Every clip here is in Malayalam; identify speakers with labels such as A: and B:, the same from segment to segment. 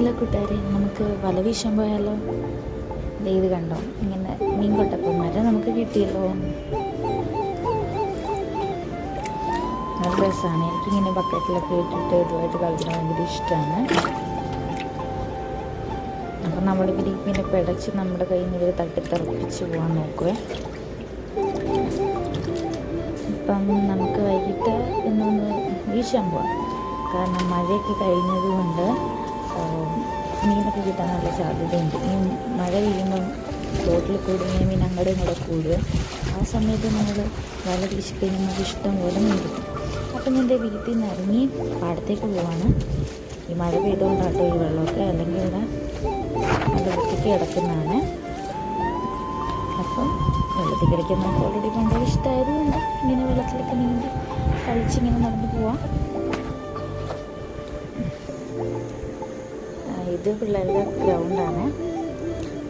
A: ഹലോ കൂട്ടുകാരെ നമുക്ക് വല വീശാൻ പോയാലോ ഇത് കണ്ടോ? ഇങ്ങനെ മീൻ കൊട്ടപ്പന്മാരെ നമുക്ക് കിട്ടിയല്ലോ. നല്ല രസമാണ്. എനിക്കിങ്ങനെ ബക്കറ്റിലൊക്കെ ഇട്ടിട്ട് ഇതുമായിട്ട് കളിക്കാൻ ഭയങ്കര ഇഷ്ടമാണ്. അപ്പം നമ്മളിവർ ഇങ്ങനെ പിടച്ച് നമ്മുടെ കയ്യിൽ നിന്ന് ഇവർ തട്ടിത്തെറപ്പിച്ച് പോകാൻ നോക്കുവേ. ഇപ്പം നമുക്ക് വൈകിട്ട് ഇന്നൊന്ന് വീശാൻ പോവാം കാരണം മഴയൊക്കെ കഴിഞ്ഞത് കൊണ്ട് മീനൊക്കെ കിട്ടാൻ നല്ല സാധ്യതയുണ്ട്. ഈ മഴ പെയ്യുമ്പം തോട്ടിൽ കൂടുന്ന മീൻ അങ്ങോട്ടും കൂടെ കൂടുക ആ സമയത്ത് നമ്മൾ വല വീശിക്കഴിഞ്ഞാൽ നമുക്ക് ഇഷ്ടം പോലെ മീൻ കിട്ടും. അപ്പം എന്റെ വീട്ടിൽ നിന്ന് ഇറങ്ങി പാടത്തേക്ക് പോവാണ്. ഈ മഴ പെയ്തുകൊണ്ടാട്ടോ ഈ വെള്ളമൊക്കെ അല്ലെങ്കിൽ ഇവിടെ നല്ല വൃത്തിക്ക് കിടക്കുന്നതാണ്. അപ്പം വെള്ളത്തിൽ കിടക്കുന്ന ഓൾറെഡി ഭയങ്കര ഇഷ്ടമായതുകൊണ്ട് ഇങ്ങനെ വെള്ളത്തിലൊക്കെ നീന്തി കളിച്ചിങ്ങനെ നടന്നു പോവാം. ഇത് പിള്ളേരുടെ ഗ്രൗണ്ടാണ്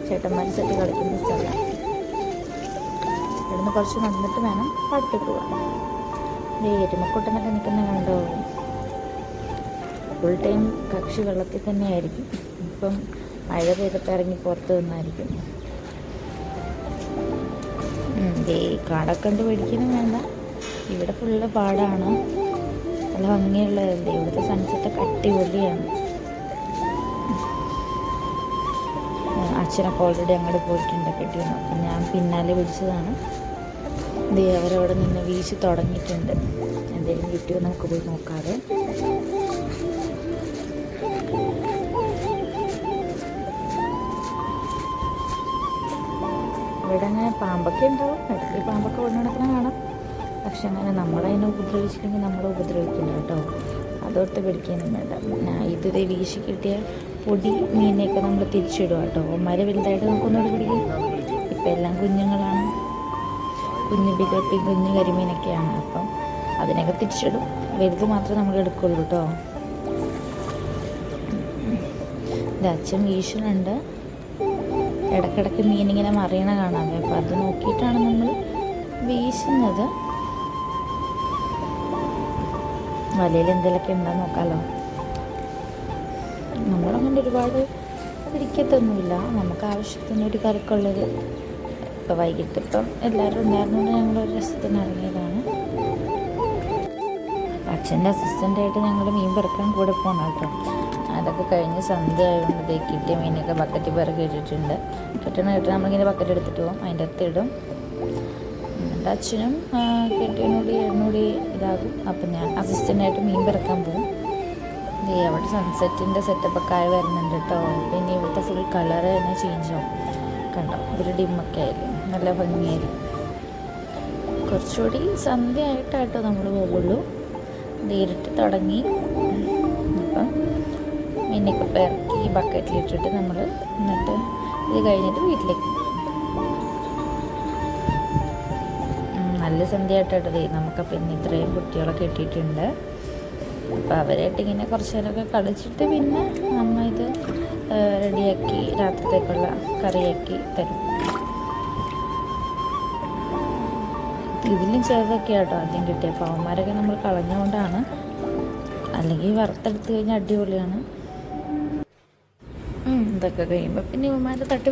A: ചേട്ടന്മാർ സെറ്റ് കളിക്കുന്ന സ്ഥലം. ഇവിടുന്ന് കുറച്ച് നടന്നിട്ട് വേണം പാടത്തേക്ക് ഈ എരുമക്കൊട്ടനൊക്കെ നിൽക്കുന്ന കണ്ടോ? ഫുൾ ടൈം കക്ഷി വെള്ളത്തിൽ തന്നെയായിരിക്കും. ഇപ്പം മഴ പെയ്തിട്ട് ഇറങ്ങി പുറത്ത് നിന്നായിരിക്കും. ഉം, ദേ കാടൊക്കെ കണ്ട് പേടിക്കുന്നു വേണ്ട. ഇവിടെ ഫുള്ള് പാടാണ്. നല്ല ഭംഗിയുള്ളതല്ലേ? ഇവിടുത്തെ സൺസെറ്റ് അടിപൊളിയാണ്. അച്ഛനൊക്കെ ഓൾറെഡി അങ്ങോട്ട് പോയിട്ടുണ്ട് കെട്ടിയൊന്നും അപ്പം ഞാൻ പിന്നാലെ വിളിച്ചതാണ്. ദേ അവരവിടെ നിന്ന് വീശി തുടങ്ങിയിട്ടുണ്ട്. എന്തെങ്കിലും കിട്ടിയോ നമുക്ക് പോയി നോക്കാതെ ഇവിടെ അങ്ങനെ പാമ്പൊക്കെ ഉണ്ടാവും. ഇടയ്ക്ക് പാമ്പൊക്കെ കൊണ്ട് നടക്കണ കാണാം. പക്ഷെ അങ്ങനെ നമ്മളതിനെ ഉപദ്രവിച്ചില്ലെങ്കിൽ നമ്മളെ ഉപദ്രവിക്കില്ല കേട്ടോ. അതോർത്ത് പിടിക്കുകയൊന്നും വേണ്ട. ഇത് വീശി കിട്ടിയ പൊടി മീനെയൊക്കെ നമ്മൾ തിരിച്ചിടുക കേട്ടോ. മര വലുതായിട്ട് നമുക്കൊന്നുകൂടി പിടിക്കും? ഇപ്പം എല്ലാം കുഞ്ഞുങ്ങളാണ്. കുഞ്ഞു ബിഗപ്പി കുഞ്ഞു കരിമീനൊക്കെയാണ്. അപ്പം അതിനൊക്കെ തിരിച്ചിടും. വലുത് മാത്രമേ നമ്മൾ എടുക്കുള്ളൂ കേട്ടോ. അച്ഛൻ വീശുന്നുണ്ട്. ഇടക്കിടക്ക് മീനിങ്ങനെ മറിയണ കാണാമേ അപ്പം അത് നോക്കിയിട്ടാണ് നമ്മൾ വീശുന്നത്. വലയിൽ എന്തെങ്കിലുമൊക്കെ ഉണ്ടോ നോക്കാമല്ലോ നമ്മളങ്ങനെ ഒരുപാട് അതിരിക്കത്തൊന്നുമില്ല. നമുക്ക് ആവശ്യത്തിന് ഒരു കറിക്കുള്ളത് ഇപ്പം വൈകിട്ട് ഇപ്പം എല്ലാവരും ഉണ്ടായിരുന്നുകൊണ്ട് ഞങ്ങൾ ഒരു രസത്തിന് ഇറങ്ങിയതാണ്. അച്ഛന്റെ അസിസ്റ്റന്റായിട്ട് ഞങ്ങൾ മീൻ പെറുക്കാൻ കൂടെ പോകണം കേട്ടോ അതൊക്കെ കഴിഞ്ഞ് സന്ധ്യ ആയതുകൊണ്ട് കിട്ടിയ മീനൊക്കെ ബക്കറ്റ് പിറകെ ഇട്ടിട്ടുണ്ട് കിട്ടണ കിട്ടണ നമ്മളിങ്ങനെ ബക്കറ്റ് എടുത്തിട്ട് പോകും അതിന്റെ അകത്ത് ഇടും. എന്നിട്ട് അച്ഛനും കെട്ടിയനോടി എണ്ണൂടി ഇതാകും. അപ്പം ഞാൻ അസിസ്റ്റന്റായിട്ട് മീൻ പെറുക്കാൻ പോകും അവിടെ സൺസെറ്റിന്റെ സെറ്റപ്പൊക്കെ ആയി വരുന്നുണ്ട് കേട്ടോ പിന്നെ ഇവിടുത്തെ ഫുൾ കളർ തന്നെ ചേഞ്ച് ആവും. കണ്ടോ? ഒരു ഡിമ്മൊക്കെ ആയാലും നല്ല ഭംഗിയായിരിക്കും. കുറച്ചുകൂടി സന്ധ്യ ആയിട്ടാട്ടോ നമ്മൾ പോകുള്ളൂ നേരിട്ട് തുടങ്ങി. അപ്പം മീനൊക്കെ ബക്കറ്റിൽ ഇട്ടിട്ട് നമ്മൾ എന്നിട്ട് ഇത് കഴിഞ്ഞിട്ട് വീട്ടിലേക്ക് നല്ല സന്ധ്യ ആയിട്ടോ ദേ നമുക്കപ്പോൾ ഇന്ന് ഇത്രയും കുട്ടികളൊക്കെ ഇട്ടിട്ടുണ്ട് അപ്പോൾ അവരായിട്ട് ഇങ്ങനെ കുറച്ച് നേരമൊക്കെ കളിച്ചിട്ട് പിന്നെ അമ്മ ഇത് റെഡിയാക്കി രാത്രിത്തേക്കുള്ള കറിയാക്കി തരും. ഇതിലും ചെറുതൊക്കെ ആട്ടോ ആദ്യം കിട്ടിയ. പാവന്മാരൊക്കെ നമ്മൾ കളഞ്ഞുകൊണ്ടാണ്. അല്ലെങ്കിൽ വറുത്തെടുത്ത് കഴിഞ്ഞാൽ അടിപൊളിയാണ്. ഇതൊക്കെ കഴിയുമ്പോൾ പിന്നെ ഇവന്മാരെ തട്ടി